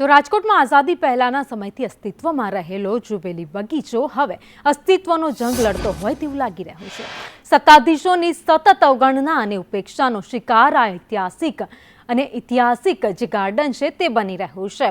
તો રાજકોટમાં આઝાદી પહેલાના સમયથી અસ્તિત્વમાં રહેલો જુબેલી બગીચો હવે અસ્તિત્વનો જંગ લડતો હોય તેવું લાગી રહ્યું છે. સત્તાધીશોની સતત અવગણના અને ઉપેક્ષાનો શિકાર આ ઐતિહાસિક અને ઐતિહાસિક જે ગાર્ડન છે તે બની રહ્યું છે.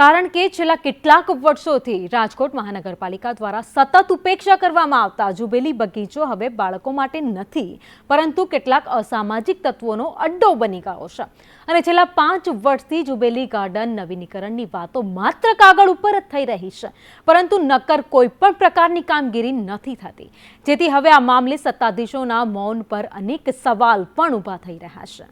કારણ કે છેલ્લા કેટલાક વર્ષોથી રાજકોટ મહાનગરપાલિકા દ્વારા સતત ઉપેક્ષા કરવામાં આવતા જુબેલી બગીચો હવે બાળકો માટે નથી, પરંતુ કેટલાક અસામાજિક તત્વોનો અડ્ડો બની ગયો છે. અને છેલ્લા પાંચ વર્ષથી જુબેલી ગાર્ડન નવીનીકરણની વાતો માત્ર કાગળ ઉપર જ થઈ રહી છે, પરંતુ નક્કર કોઈ પણ પ્રકારની કામગીરી નથી થતી. જેથી હવે આ મામલે સત્તાધીશોના મૌન પર અનેક સવાલ પણ ઊભા થઈ રહ્યા છે.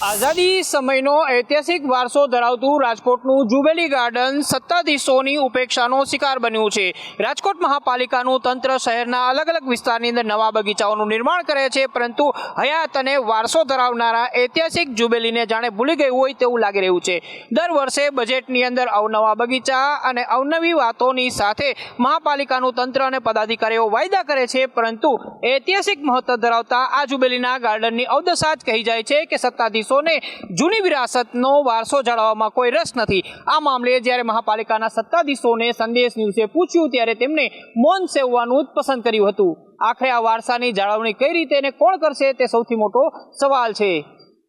આઝાદી સમયનો ઐતિહાસિક વારસો ધરાવતું રાજકોટનું જુબેલી ગાર્ડન સત્તાધીશોની ઉપેક્ષાનો શિકાર બન્યું છે. રાજકોટ મહાપાલિકાનું તંત્ર શહેરના અલગ અલગ વિસ્તારની અંદર નવા બગીચાઓનું નિર્માણ કરે છે, પરંતુ હયાત અને વારસો ધરાવનારા ઐતિહાસિક જુબેલીને જાણે ભૂલી ગયું હોય તેવું લાગી રહ્યું છે. દર વર્ષે બજેટની અંદર અવનવા બગીચા અને અવનવી વાતોની સાથે મહાપાલિકાનું તંત્ર અને પદાધિકારીઓ વાયદા કરે છે, પરંતુ ઐતિહાસિક મહત્વ ધરાવતા આ જુબેલીના ગાર્ડનની અવદશા જ કહી જાય છે કે સત્તાધીશોને જૂની વિરાસતનો વારસો જાળવવામાં કોઈ રસ નથી. આ મામલે જ્યારે મહાપાલિકાના સત્તાધીશોને સંદેશ ન્યૂઝે પૂછ્યું ત્યારે તેમણે મૌન સેવવાનું પસંદ કર્યું હતું. આખરે આ વારસાની જાળવણી કઈ રીતે અને કોણ કરશે તે સૌથી મોટો સવાલ છે.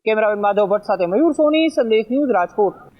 કેમેરામેન માધવ ભટ્ટ સાથે મયુર સોની, સંદેશ ન્યૂઝ રાજકોટ.